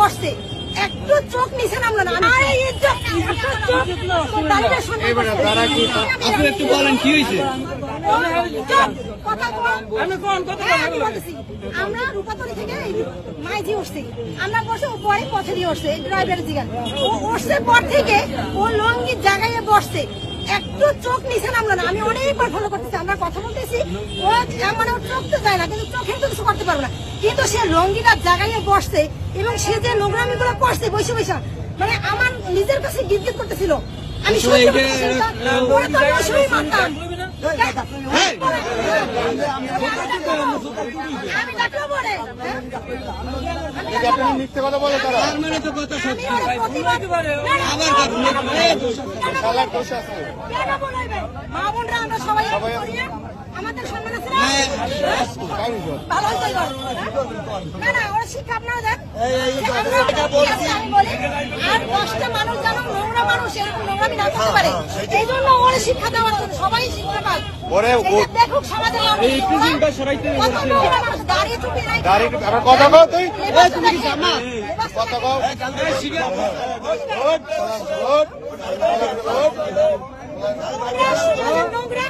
বসছে। একটু চোখ নিচে নামলো না। আরে ইজ্জত একটা আপনি বলেন কি হয়েছে? চুপ, কথা বল। আমি কোন কথা হ্যাঁ। আমরা রূপাতলি থেকে মাইজি উঠছি। আমরা বসে পরে পথে দিয়ে উঠছে ড্রাইভারের জিগান ও উঠছে পর থেকে ও লঙ্গির জায়গায় বসছে। একটু চোখ নিচে নামলো না আমি অনেকবার ফলো করতেছি আমরা কথা বলতেছি ও মানে চোখ তো যায় না কিন্তু চোখে তো কিছু করতে পারব না কিন্তু সে লঙ্গিটার জায়গায় বসছে এবং সে যে নোংরামি গুলো করছে বসে বসে মানে আমার নিজের কাছে গিট করতেছিল আমি মারতাম আমি মানে? আমাদের সম্মান আছে না? হ্যাঁ। না, না, ওরা শিক্ষা আপনারা দেন। আমি বলি, আর নোংরামি না করতে পারে এই জন্য ওর শিক্ষা দেওয়ার জন্য সবাই শিক্ষা পাক দেখুক তুই কথা কও নোংরা